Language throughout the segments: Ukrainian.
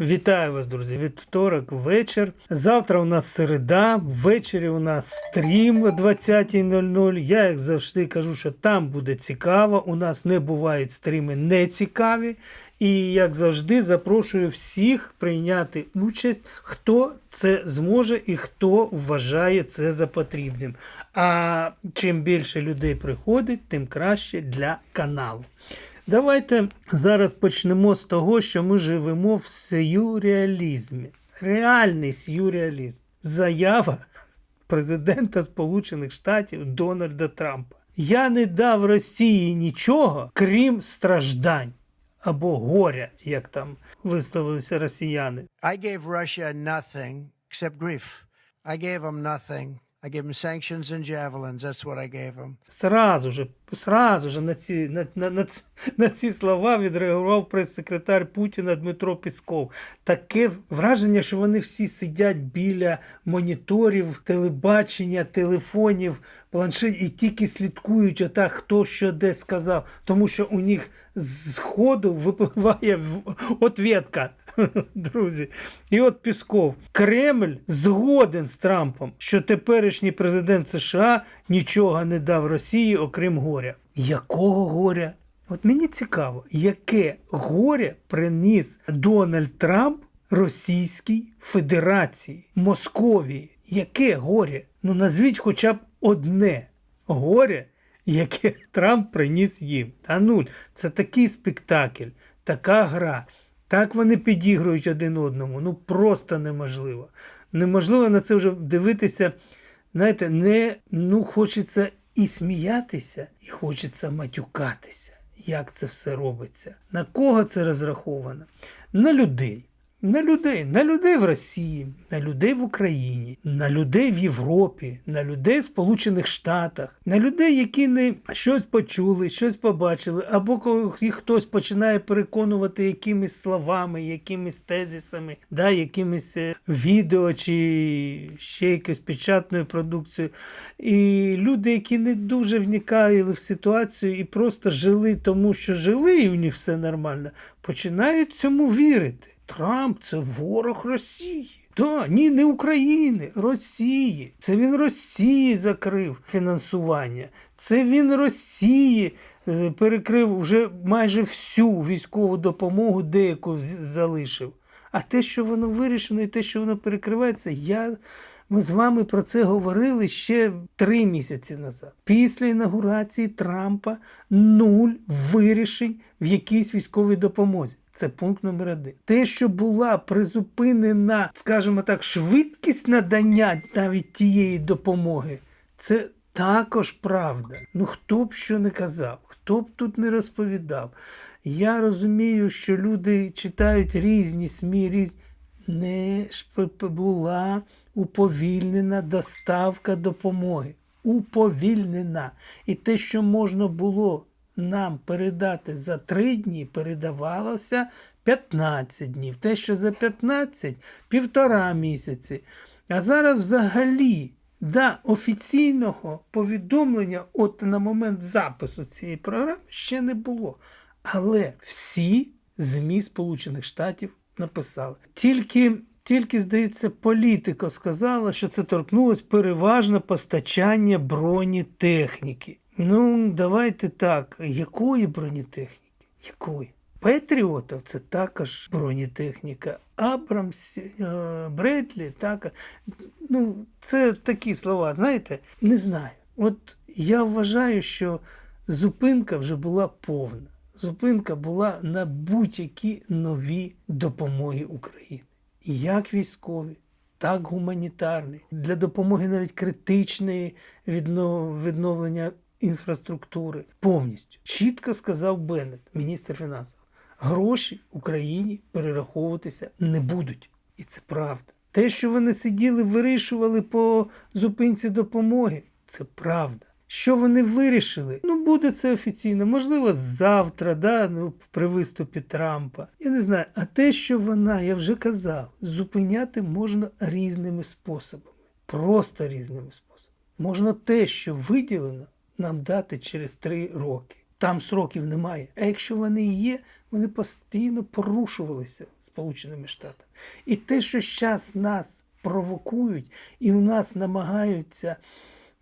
Вітаю вас, друзі! Вівторок вечір. Завтра у нас середа, ввечері у нас стрім о 20.00. Я, як завжди, кажу, що там буде цікаво. У нас не бувають стріми нецікаві. І, як завжди, запрошую всіх прийняти участь, хто це зможе і хто вважає це за потрібним. А чим більше людей приходить, тим краще для каналу. Давайте зараз почнемо з того, що ми живемо в сюрреалізмі. Реальний сюрреалізм. Заява президента Сполучених Штатів Дональда Трампа. Я не дав Росії нічого, крім страждань або горя, як там висловилися росіяни. I gave Russia nothing except grief. I gave them nothing. I gave them sanctions and javelins. That's what I gave them. Сразу же, сразу же на ці, на, на, на, на ці слова відреагував прес-секретар Путіна Дмитро Пісков. Таке враження, що вони всі сидять біля моніторів, телебачення, телефонів, планшетів і тільки слідкують отак, хто що де сказав. Тому що у них з ходу випливає ответка. Друзі, і от Пісков. Кремль згоден з Трампом, що теперішній президент США нічого не дав Росії, окрім горя. Якого горя? От мені цікаво, яке горе приніс Дональд Трамп Російській Федерації, Московії? Яке горе? Ну назвіть хоча б одне горе, яке Трамп приніс їм. Та нуль. Це такий спектакль, така гра. Так вони підігрують один одному. Ну просто неможливо. Неможливо на це вже дивитися. Знаєте, не ну хочеться і сміятися, і хочеться матюкатися. Як це все робиться? На кого це розраховано? На людей. На людей, на людей в Росії, на людей в Україні, на людей в Європі, на людей в Сполучених Штатах, на людей, які не щось почули, щось побачили, або коли їх хтось починає переконувати якимись словами, якимись тезисами, да, якимись е, відео чи ще якоюсь печатною продукцією. І люди, які не дуже вникали в ситуацію і просто жили тому, що жили, і у них все нормально, починають цьому вірити. Трамп це ворог Росії. Да, ні, не України, Росії. Це він Росії закрив фінансування. Це він Росії е, перекрив вже майже всю військову допомогу, деяку залишив. А те, що воно вирішено, і те, що воно перекривається, я. Ми з вами про це говорили ще три місяці назад. Після інаугурації Трампа нуль вирішень в якійсь військовій допомозі. Це пункт номер один. Те, що була призупинена, скажімо так, швидкість надання навіть тієї допомоги, це також правда. Ну хто б що не казав, хто б тут не розповідав. Я розумію, що люди читають різні СМІ, різні. Не була уповільнена доставка допомоги. Уповільнена. І те, що можна було нам передати за три дні, передавалося 15 днів. Те, що за 15 півтора місяці. А зараз взагалі до офіційного повідомлення, от на момент запису цієї програми, ще не було. Але всі ЗМІ Сполучених Штатів написали. Тільки, тільки здається, політико сказала, що це торкнулось переважно постачання бронетехніки. Ну, давайте так. Якої бронетехніки? Якої? Петріота це також бронетехніка. Абрамс, е, Бредлі, так. Ну, це такі слова, знаєте, не знаю. От я вважаю, що зупинка вже була повна. Зупинка була на будь-які нові допомоги Україні. І як військові, так гуманітарні, для допомоги навіть критичної відновлення інфраструктури. Повністю чітко сказав Беннет, міністр фінансів. Гроші Україні перераховуватися не будуть. І це правда. Те, що вони сиділи, вирішували по зупинці допомоги, це правда. Що вони вирішили? Ну, буде це офіційно, можливо, завтра, да, ну, при виступі Трампа. Я не знаю. А те, що вона, я вже казав, зупиняти можна різними способами. Просто різними способами. Можна те, що виділено, нам дати через три роки. там сроків немає. А якщо вони є, вони постійно порушувалися Сполученими Штатами. І те, що зараз нас провокують і у нас намагаються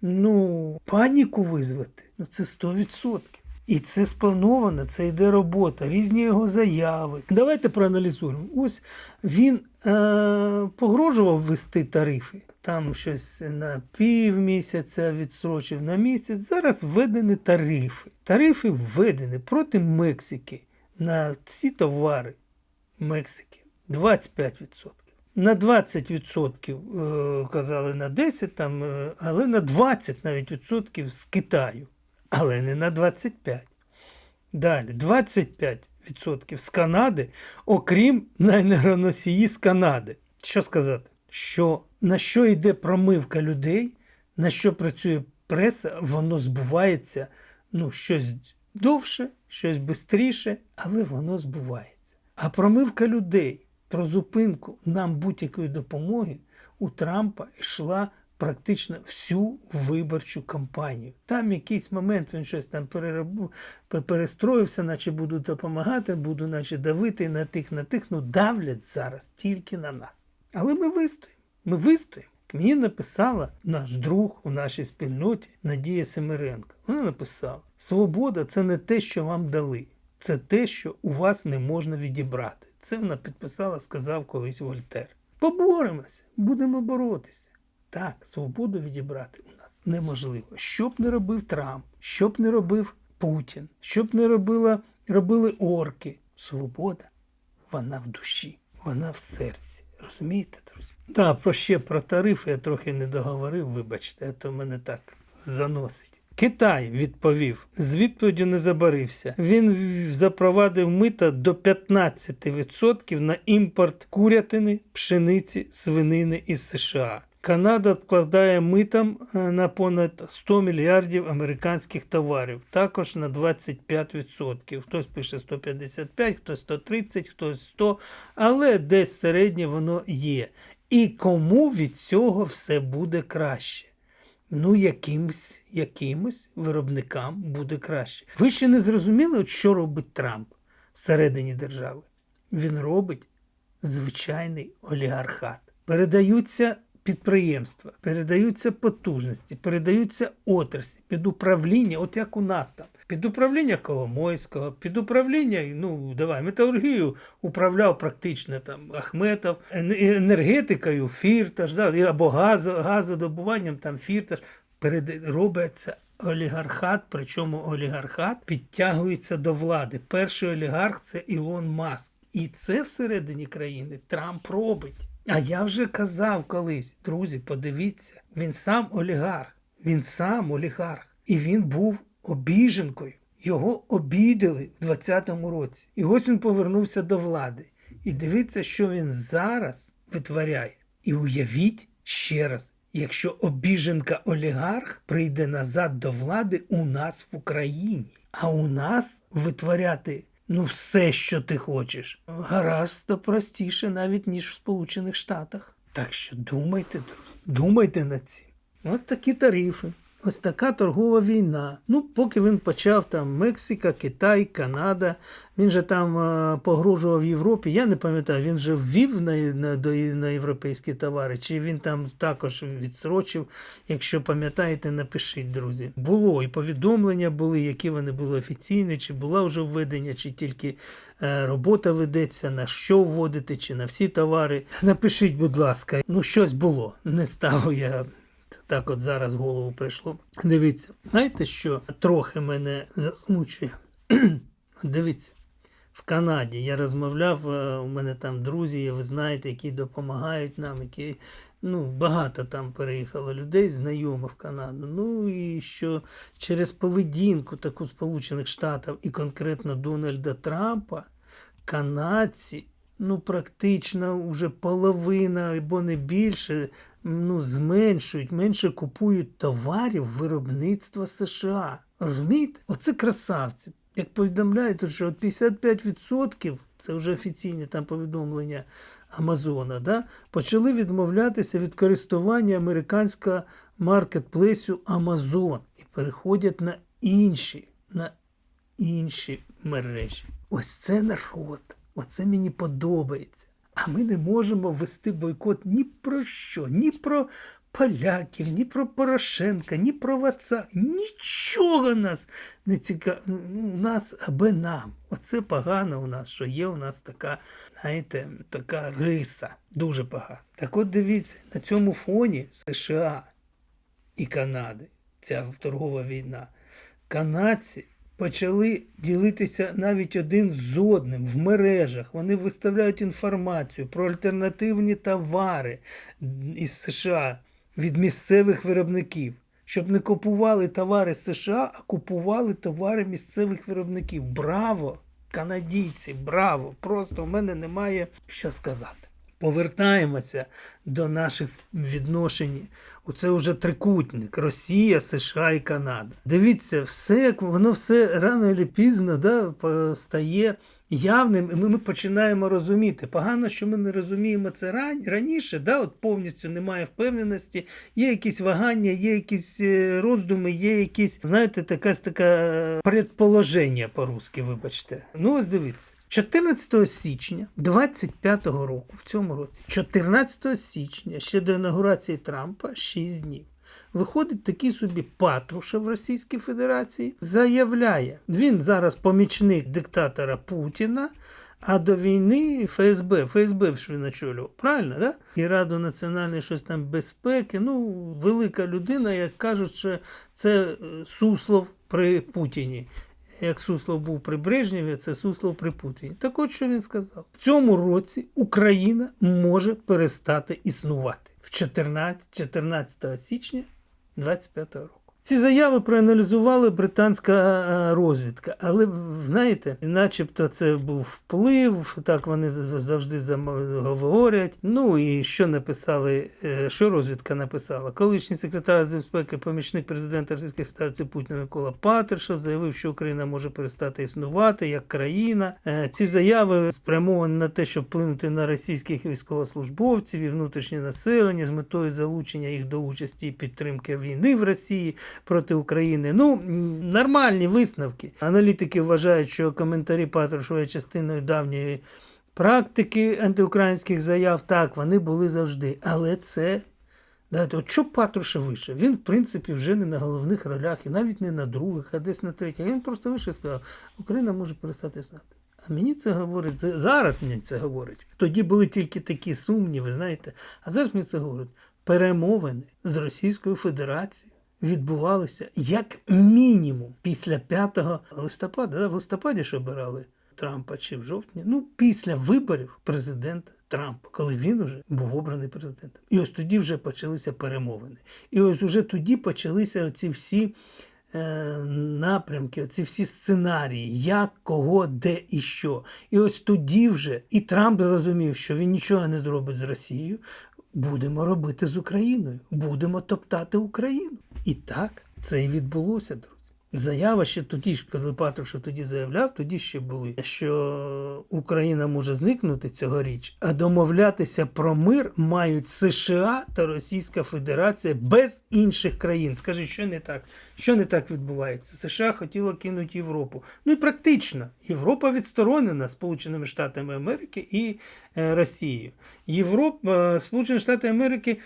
ну, паніку визвати, ну це 100%. І це сплановано, це йде робота, різні його заяви. Давайте проаналізуємо. Ось він е, погрожував ввести тарифи. Там щось на півмісяця відстрочив на місяць. Зараз введені тарифи. Тарифи введені проти Мексики на всі товари Мексики 25%. На 20% е, казали на 10, там, е, але на 20 навіть відсотків з Китаю, але не на 25%. Далі 25% з Канади, окрім на енергоносії з Канади. Що сказати? Що на що йде промивка людей, на що працює преса, воно збувається ну, щось довше, щось швидше, але воно збувається. А промивка людей про зупинку нам будь-якої допомоги у Трампа йшла практично всю виборчу кампанію. Там якийсь момент він щось там перерабу- пе- перестроївся, наче буду допомагати, буду наче давити на тих, на тих. Ну давлять зараз тільки на нас. Але ми вистоїмо. Ми вистоїмо. Мені написала наш друг у нашій спільноті Надія Семиренко. Вона написала: Свобода це не те, що вам дали. Це те, що у вас не можна відібрати. Це вона підписала, сказав колись Вольтер. Поборемося, будемо боротися. Так, свободу відібрати у нас неможливо. Що б не робив Трамп, що б не робив Путін, що б не робила, робили орки. Свобода, вона в душі, вона в серці. Розумієте, друзі? Так, про ще про тарифи я трохи не договорив, вибачте, а то мене так заносить. Китай відповів, з відповіддю не забарився. Він запровадив мита до 15% на імпорт курятини, пшениці, свинини із США. Канада вкладає митом е, на понад 100 мільярдів американських товарів, також на 25%. Хтось пише 155, хтось 130, хтось 100, але десь середнє воно є. І кому від цього все буде краще? Ну, якимсь, якимось виробникам буде краще. Ви ще не зрозуміли, що робить Трамп всередині держави? Він робить звичайний олігархат. Передаються підприємства, передаються потужності, передаються отраслі під управління, от як у нас там, під управління Коломойського, під управління, ну давай, металургію управляв практично там Ахметов, ен- енергетикою Фірташ, да, або газо, газодобуванням там Фірташ. Перед... Робиться олігархат, причому олігархат підтягується до влади. Перший олігарх це Ілон Маск. І це всередині країни Трамп робить. А я вже казав колись, друзі, подивіться, він сам олігарх, він сам олігарх. І він був обіженкою. Його обідали в 20-му році. І ось він повернувся до влади. І дивіться, що він зараз витворяє. І уявіть ще раз, якщо обіженка олігарх прийде назад до влади у нас в Україні, а у нас витворяти ну все, що ти хочеш, гаразд простіше навіть ніж в Сполучених Штатах. Так що думайте, думайте над цим. Ось такі тарифи. Ось така торгова війна. Ну, поки він почав там Мексика, Китай, Канада. Він же там е, погрожував Європі. Я не пам'ятаю, він же ввів на, на, до, на європейські товари, чи він там також відсрочив. Якщо пам'ятаєте, напишіть, друзі. Було і повідомлення були, які вони були офіційні, чи була вже введення, чи тільки е, робота ведеться, на що вводити, чи на всі товари. Напишіть, будь ласка, ну щось було. Не став я. Так от зараз в голову прийшло. Дивіться, знаєте, що трохи мене засмучує? Дивіться, в Канаді я розмовляв, е, у мене там друзі, ви знаєте, які допомагають нам, які ну, багато там переїхало людей, знайомих в Канаду. Ну і що через поведінку таку Сполучених Штатів і конкретно Дональда Трампа, канадці ну, практично вже половина або не більше ну, зменшують, менше купують товарів виробництва США. Розумієте? Оце красавці. Як повідомляють, що от 55% це вже офіційні там повідомлення Амазона, да, почали відмовлятися від користування американського маркетплейсу Amazon і переходять на інші, на інші мережі. Ось це народ. Оце мені подобається. А ми не можемо вести бойкот ні про що, ні про поляків, ні про Порошенка, ні про Ваца. Нічого нас не цікаво. У нас аби нам. Оце погано у нас, що є у нас така, знаєте, така риса. Дуже погана. Так от дивіться, на цьому фоні США і Канади, ця торгова війна, канадці почали ділитися навіть один з одним в мережах. Вони виставляють інформацію про альтернативні товари із США від місцевих виробників. Щоб не купували товари США, а купували товари місцевих виробників. Браво! Канадійці, браво! Просто в мене немає що сказати. Повертаємося до наших відношень. Оце вже трикутник: Росія, США і Канада. Дивіться, все воно все рано чи пізно да, стає явним, і ми, ми починаємо розуміти. Погано, що ми не розуміємо це ран, раніше, да, от повністю немає впевненості, є якісь вагання, є якісь е, роздуми, є якісь, знаєте, якась така е, предположення по-русски, вибачте. Ну, ось дивіться. 14 січня 25-го року, в цьому році, 14 січня, ще до інаугурації Трампа, 6 днів. Виходить такий собі Патрушев в Російській Федерації, заявляє, він зараз помічник диктатора Путіна, а до війни ФСБ, ФСБ він очолював, правильно, да? І Раду національної щось там безпеки. Ну, велика людина, як кажуть, що це е, Суслов при Путіні. Як Суслов був при Брежнєві, це Суслов при Путіні. Так от що він сказав: в цьому році Україна може перестати існувати в 14, 14 січня 25 року. Ці заяви проаналізувала британська е, розвідка, але знаєте, начебто це був вплив, так вони завжди говорять. Ну і що написали, е, що розвідка написала? Колишній секретар з безпеки, помічник президента Російської Федерації Путіна Микола Патрушев заявив, що Україна може перестати існувати як країна. Е, Ці заяви спрямовані на те, щоб вплинути на російських військовослужбовців і внутрішнє населення з метою залучення їх до участі і підтримки війни в Росії проти України. Ну, нормальні висновки. Аналітики вважають, що коментарі Патрушева є частиною давньої практики антиукраїнських заяв. Так, вони були завжди. Але це. Дайте, от що Патрушев вийшов? Він, в принципі, вже не на головних ролях, і навіть не на других, а десь на третіх. Він просто вийшов і сказав, Україна може перестати існувати. А мені це говорить, зараз мені це говорить. Тоді були тільки такі сумніви, знаєте. А зараз мені це говорить. Перемовини з Російською Федерацією відбувалися як мінімум після 5 листопада. Да? В листопаді ж обирали Трампа чи в жовтні. Ну, після виборів президента Трампа, коли він уже був обраний президентом. І ось тоді вже почалися перемовини. І ось уже тоді почалися оці всі е, напрямки, оці всі сценарії, як, кого, де і що. І ось тоді вже і Трамп зрозумів, що він нічого не зробить з Росією. Будемо робити з Україною, будемо топтати Україну. І так це і відбулося, друзі. Заява ще тоді, ж, коли Патрушев тоді заявляв, тоді ще були, що Україна може зникнути цьогоріч, а домовлятися про мир мають США та Російська Федерація без інших країн. Скажіть, що не так? Що не так відбувається? США хотіло кинути Європу. Ну і практично Європа відсторонена Сполученими Штатами Америки і е, Росією. Європа, е, Сполучені Штати Америки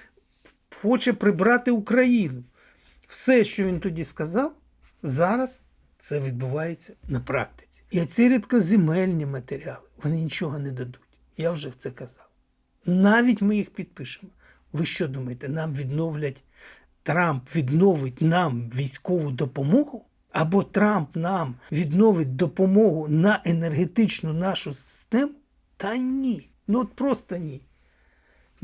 хоче прибрати Україну. Все, що він тоді сказав, зараз це відбувається на практиці. І ці рідкоземельні матеріали, вони нічого не дадуть. Я вже це казав. Навіть ми їх підпишемо. Ви що думаєте, нам відновлять, Трамп відновить нам військову допомогу? Або Трамп нам відновить допомогу на енергетичну нашу систему? Та ні. Ну от просто ні.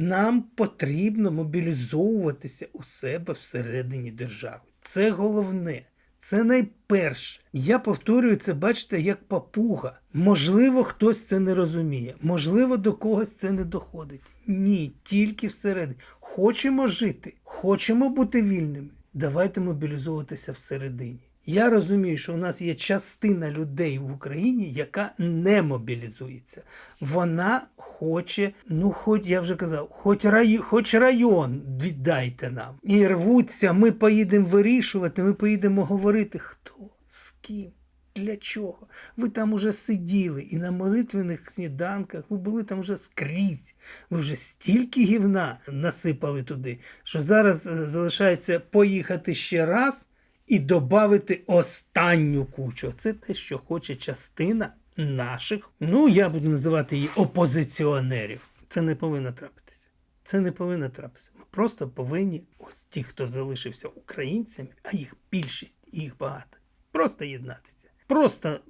Нам потрібно мобілізовуватися у себе всередині держави. Це головне. Це найперше. Я повторюю це, бачите, як папуга. Можливо, хтось це не розуміє, можливо, до когось це не доходить. Ні, тільки всередині. Хочемо жити, хочемо бути вільними. Давайте мобілізовуватися всередині. Я розумію, що у нас є частина людей в Україні, яка не мобілізується. Вона хоче, ну, хоч я вже казав, хоч, рай, хоч район віддайте нам. І рвуться, ми поїдемо вирішувати, ми поїдемо говорити, хто, з ким. Для чого? Ви там уже сиділи і на молитвених сніданках ви були там вже скрізь. Ви вже стільки гівна насипали туди, що зараз е, залишається поїхати ще раз і додати останню кучу. Це те, що хоче частина наших, ну я буду називати її опозиціонерів. Це не повинно трапитися. Це не повинно трапитися. Ми просто повинні, ось ті, хто залишився українцями, а їх більшість, їх багато, просто єднатися. Просто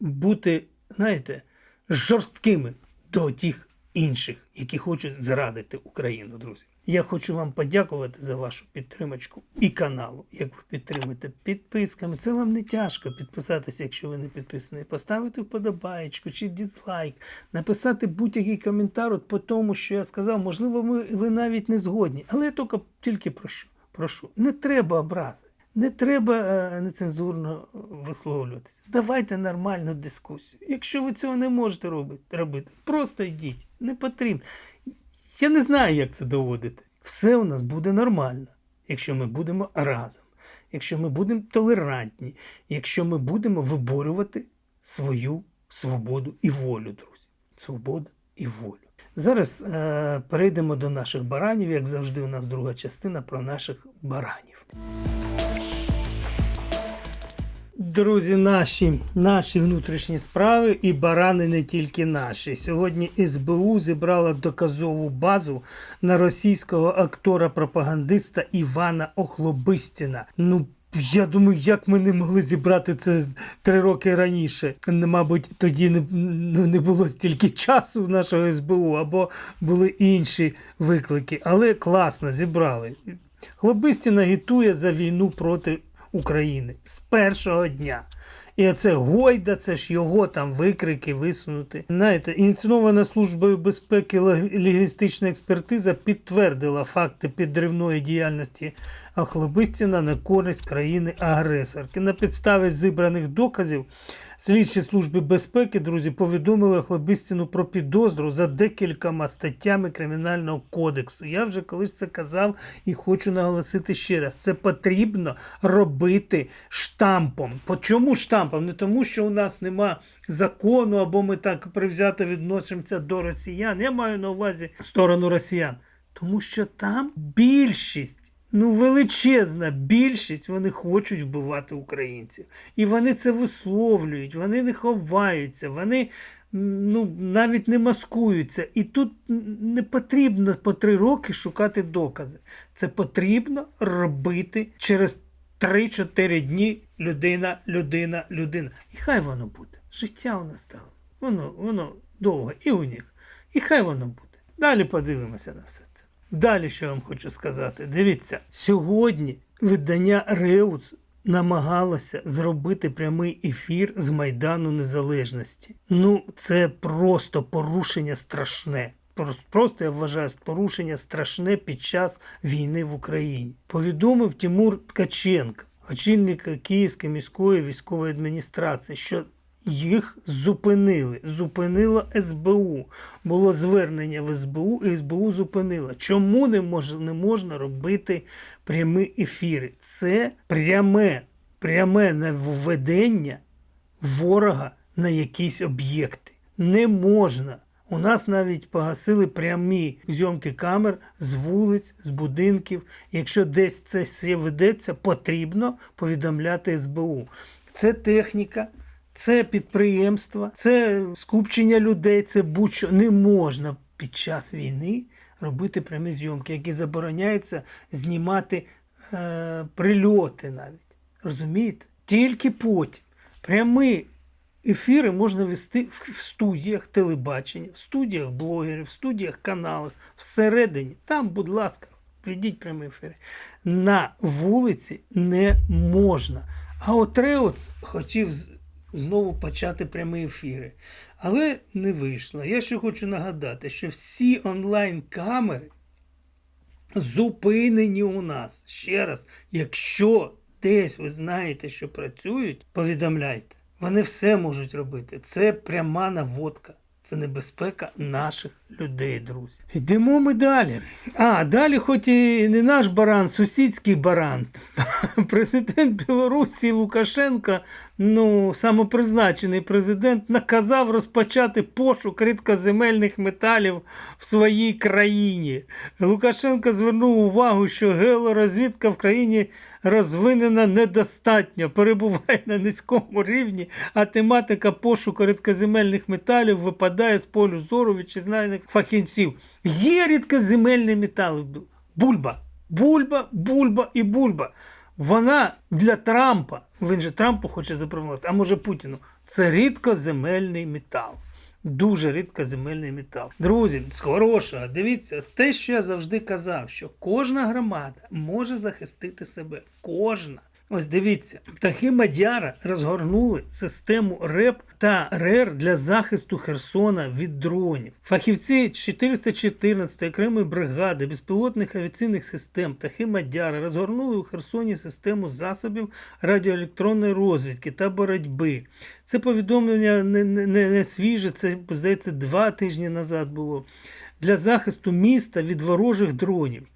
бути, знаєте, жорсткими до тих інших, які хочуть зрадити Україну, друзі. Я хочу вам подякувати за вашу підтримочку і каналу. Як ви підтримуєте підписками, це вам не тяжко підписатися, якщо ви не підписані. Поставити вподобаєчку чи дізлайк, написати будь-який коментар от по тому, що я сказав. Можливо, ви, ви навіть не згодні, але я тільки, тільки прошу, прошу. Не треба образи. Не треба е, нецензурно висловлюватися. Давайте нормальну дискусію. Якщо ви цього не можете робити, робити просто йдіть. Не потрібно. Я не знаю, як це доводити. Все у нас буде нормально, якщо ми будемо разом, якщо ми будемо толерантні, якщо ми будемо виборювати свою свободу і волю, друзі. Свободу і волю. Зараз е, перейдемо до наших баранів, як завжди, у нас друга частина про наших баранів. Друзі, наші, наші внутрішні справи і барани не тільки наші. Сьогодні СБУ зібрала доказову базу на російського актора-пропагандиста Івана Охлобистіна. Ну, я думаю, як ми не могли зібрати це три роки раніше. Мабуть, тоді не, ну, не було стільки часу в нашого СБУ, або були інші виклики. Але класно зібрали. Хлобистін агітує за війну проти України з першого дня. І оце Гойда, це ж його там викрики висунути. Знаєте, ініційована службою безпеки лігістична експертиза підтвердила факти підривної діяльності Охлобистіна на користь країни-агресорки. На підставі зібраних доказів слідчі служби безпеки, друзі, повідомили Охлобистіну про підозру за декількома статтями Кримінального кодексу. Я вже колись це казав і хочу наголосити ще раз: це потрібно робити штампом. По чому штампом? Не тому, що у нас нема закону, або ми так привзято відносимося до росіян. Я маю на увазі сторону росіян. Тому що там більшість. Ну, величезна більшість вони хочуть вбивати українців. І вони це висловлюють, вони не ховаються, вони ну, навіть не маскуються. І тут не потрібно по три роки шукати докази. Це потрібно робити через 3-4 дні людина, людина, людина. І хай воно буде. Життя у нас стало. Воно, воно довго і у них. І хай воно буде. Далі подивимося на все це. Далі що я вам хочу сказати. Дивіться, сьогодні видання Реуц намагалося зробити прямий ефір з Майдану Незалежності. Ну, це просто порушення страшне. Просто я вважаю порушення страшне під час війни в Україні. Повідомив Тимур Ткаченко, очільник Київської міської військової адміністрації, що їх зупинили. Зупинила СБУ. Було звернення в СБУ, і СБУ зупинила. Чому не можна, не можна робити прямі ефіри? Це пряме, пряме наведення ворога на якісь об'єкти. Не можна. У нас навіть погасили прямі зйомки камер з вулиць, з будинків. Якщо десь це ведеться, потрібно повідомляти СБУ. Це техніка. Це підприємства, це скупчення людей, це будь-що не можна під час війни робити прямі зйомки, які забороняється знімати е, прильоти навіть. Розумієте? Тільки потім. Прямі ефіри можна вести в, студіях телебачення, в студіях блогерів, в студіях каналах, всередині. Там, будь ласка, ведіть прямі ефіри. На вулиці не можна. А от Реоц хотів знову почати прямі ефіри. Але не вийшло. Я ще хочу нагадати, що всі онлайн-камери зупинені у нас. Ще раз, якщо десь ви знаєте, що працюють, повідомляйте. Вони все можуть робити. Це пряма наводка. Це небезпека наших людей, друзі. Йдемо ми далі. А, далі, хоч і не наш баран, сусідський баран. Президент Білорусі Лукашенко, ну, самопризначений президент, наказав розпочати пошук рідкоземельних металів в своїй країні. Лукашенко звернув увагу, що геолорозвідка в країні розвинена недостатньо, перебуває на низькому рівні, а тематика пошуку рідкоземельних металів випадає з полю зору вітчизняних фахівців. Є рідкоземельні метали. Бульба, бульба, бульба і бульба. Вона для Трампа, він же Трампу хоче запропонувати, а може Путіну, це рідкоземельний метал. Дуже рідкоземельний метал. Друзі, з хорошого, дивіться, з те, що я завжди казав, що кожна громада може захистити себе. Кожна. Ось дивіться, птахи Мадяра розгорнули систему РЕП та РЕР для захисту Херсона від дронів. Фахівці 414 окремої бригади безпілотних авіаційних систем птахи Мадяра розгорнули у Херсоні систему засобів радіоелектронної розвідки та боротьби. Це повідомлення не, не, не, свіже, це здається два тижні назад було для захисту міста від ворожих дронів.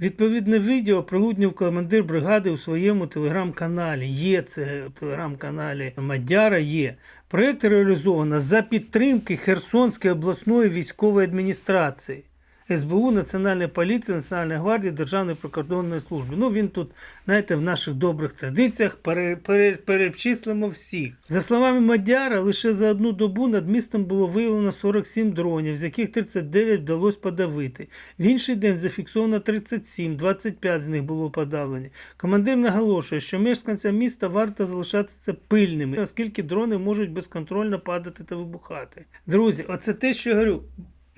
Відповідне відео прилуднів командир бригади у своєму телеграм-каналі. Є це в телеграм-каналі Мадяра. Є проєкт реалізовано за підтримки Херсонської обласної військової адміністрації. СБУ, Національної поліції, Національної гвардії, Державної прикордонної служби. Ну він тут, знаєте, в наших добрих традиціях пере, пере, перечислимо всіх. За словами Мадяра, лише за одну добу над містом було виявлено 47 дронів, з яких 39 вдалося подавити. В інший день зафіксовано 37, 25 з них було подавлені. Командир наголошує, що мешканцям міста варто залишатися пильними, оскільки дрони можуть безконтрольно падати та вибухати. Друзі, оце те, що я говорю.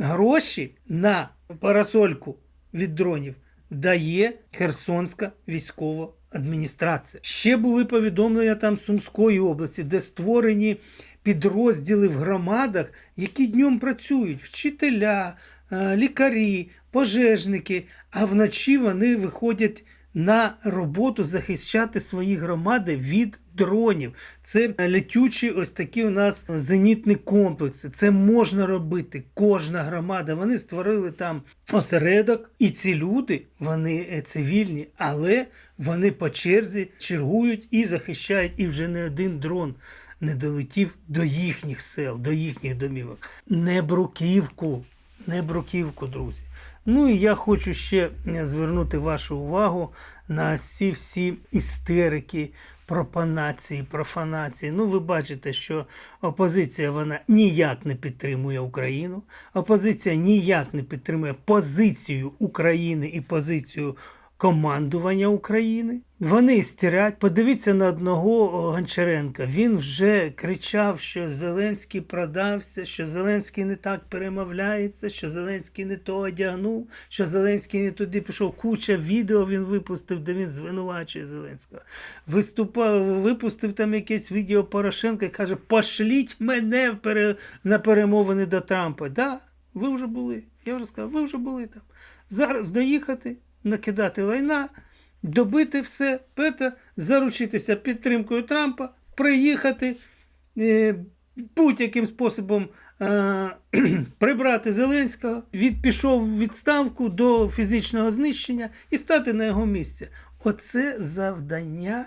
Гроші на парасольку від дронів дає Херсонська військова адміністрація. Ще були повідомлення там Сумської області, де створені підрозділи в громадах, які днем працюють: вчителя, е, лікарі, пожежники, а вночі вони виходять. На роботу захищати свої громади від дронів. Це летючі ось такі у нас зенітні комплекси. Це можна робити. Кожна громада. Вони створили там осередок, і ці люди, вони е, цивільні, але вони по черзі чергують і захищають, і вже не один дрон не долетів до їхніх сел, до їхніх домівок. Не бруківку, не бруківку, друзі. Ну і я хочу ще е, звернути вашу увагу на ці всі істерики, пропанації, профанації. Ну, ви бачите, що опозиція вона ніяк не підтримує Україну. Опозиція ніяк не підтримує позицію України і позицію командування України. Вони стирять. Подивіться на одного Гончаренка. Він вже кричав, що Зеленський продався, що Зеленський не так перемовляється, що Зеленський не то одягнув, що Зеленський не туди пішов. Куча відео він випустив, де він звинувачує Зеленського. Виступав, випустив там якесь відео Порошенка і каже: пошліть мене на перемовини до Трампа. Да, ви вже були. Я вже сказав, ви вже були там. Зараз доїхати, накидати лайна добити все, пета, заручитися підтримкою Трампа, приїхати е, будь-яким способом е, прибрати Зеленського, від, пішов відставку до фізичного знищення і стати на його місце. Оце завдання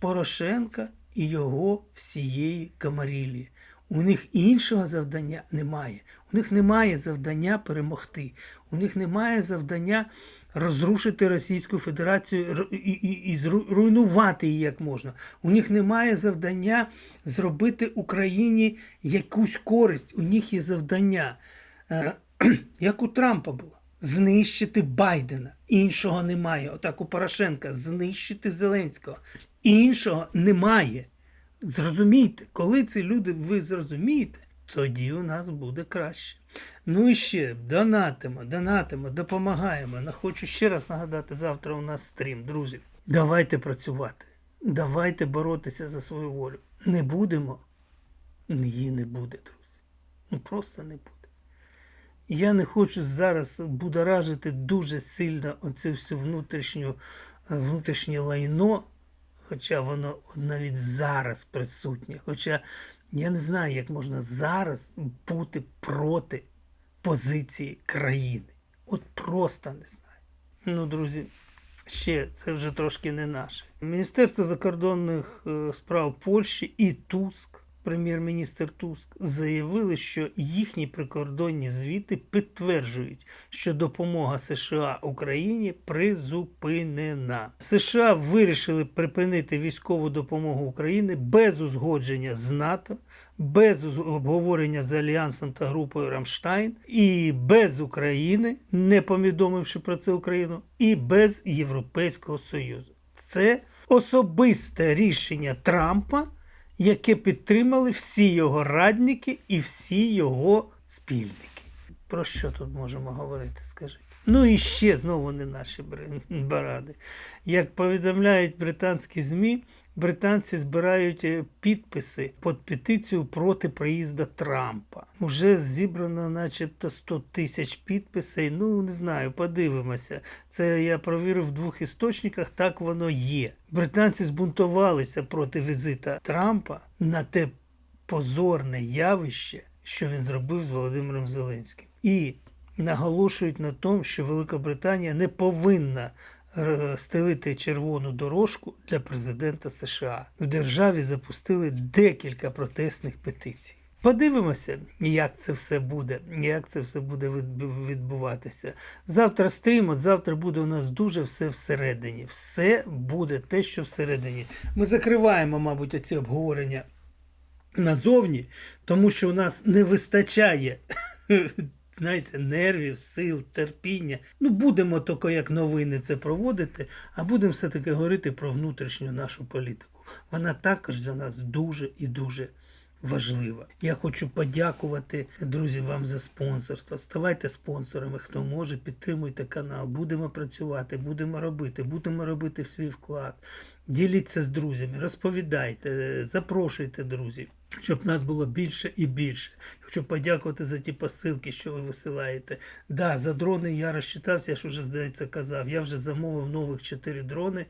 Порошенка і його всієї камарілії. У них іншого завдання немає. У них немає завдання перемогти. У них немає завдання розрушити Російську Федерацію і, і, і зруйнувати її як можна. У них немає завдання зробити Україні якусь користь. У них є завдання, е, як у Трампа було. Знищити Байдена. Іншого немає. Отак у Порошенка знищити Зеленського. Іншого немає. Зрозумійте, коли ці люди ви зрозумієте, тоді у нас буде краще. Ну і ще донатимо, донатимо, допомагаємо. Хочу ще раз нагадати, завтра у нас стрім, друзі. Давайте працювати. Давайте боротися за свою волю. Не будемо, її не буде, друзі. Ну просто не буде. Я не хочу зараз будоражити дуже сильно оце все внутрішню, внутрішнє лайно, хоча воно навіть зараз присутнє. Хоча Я не знаю, як можна зараз бути проти позиції країни. От просто не знаю. Ну, друзі, ще це вже трошки не наше. Міністерство закордонних е, справ Польщі і Туск, прем'єр-міністр Туск, заявили, що їхні прикордонні звіти підтверджують, що допомога США Україні призупинена. США вирішили припинити військову допомогу Україні без узгодження з НАТО, без обговорення з Альянсом та групою Рамштайн, і без України, не повідомивши про це Україну, і без Європейського Союзу. Це особисте рішення Трампа, яке підтримали всі його радники і всі його спільники. Про що тут можемо говорити, скажіть? Ну і ще знову не наші баради. Як повідомляють британські ЗМІ, британці збирають е, підписи під петицію проти приїзду Трампа. Уже зібрано начебто 100 тисяч підписей. Ну, не знаю, подивимося. Це я провірив в двох істочниках, так воно є. Британці збунтувалися проти візита Трампа на те позорне явище, що він зробив з Володимиром Зеленським. І наголошують на тому, що Великобританія не повинна стелити червону дорожку для президента США. В державі запустили декілька протестних петицій. Подивимося, як це все буде, як це все буде відбуватися. Завтра стрім, от завтра буде у нас дуже все всередині. Все буде те, що всередині. Ми закриваємо, мабуть, оці обговорення назовні, тому що у нас не вистачає. Знаєте, нервів, сил, терпіння. Ну, будемо тільки як новини це проводити, а будемо все-таки говорити про внутрішню нашу політику. Вона також для нас дуже і дуже важлива. Я хочу подякувати, друзі, вам за спонсорство. Ставайте спонсорами, хто може, підтримуйте канал. Будемо працювати, будемо робити, будемо робити свій вклад. Діліться з друзями, розповідайте, запрошуйте друзів, щоб нас було більше і більше. Хочу подякувати за ті посилки, що ви висилаєте. Да, за дрони я розчитався, я ж уже, здається, казав. Я вже замовив нових 4 дрони.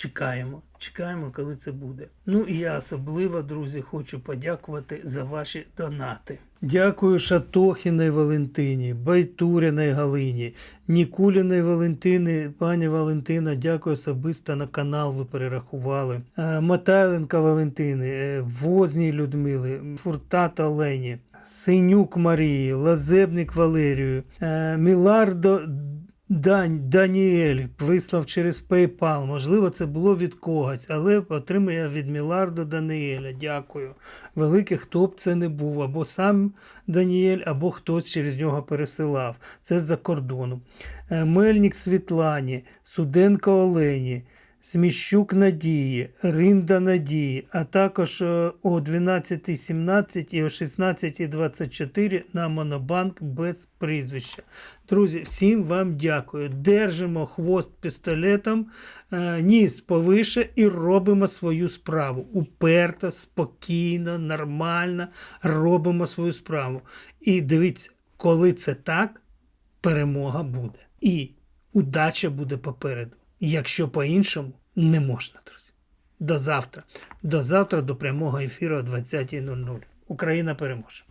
Чекаємо, чекаємо, коли це буде. Ну і я особливо, друзі, хочу подякувати за ваші донати. Дякую Шатохіній Валентині, Байтуріній Галині, Нікуліній Валентини, пані Валентина, дякую особисто на канал. Ви перерахували. Е, Матайленка Валентини, е, Возній Людмили, Фуртата Олені, Синюк Марії, Лазебник Валерію, е, Мілардо Дань, Даніель вислав через PayPal. Можливо, це було від когось, але отримує від Мілардо Даніеля. Дякую. Великий хто б це не був, або сам Даніель, або хтось через нього пересилав. Це з-за кордону. Е, Мельник Світлані, Суденко Олені. Сміщук Надії, Ринда Надії, а також е, о 12.17 і о 16.24 на Монобанк без прізвища. Друзі, всім вам дякую. Держимо хвост пістолетом, е, ніс повише і робимо свою справу. Уперто, спокійно, нормально робимо свою справу. І дивіться, коли це так, перемога буде. І удача буде попереду. Якщо по-іншому, не можна, друзі. До завтра. До завтра, до прямого ефіру о 20.00. Україна переможе.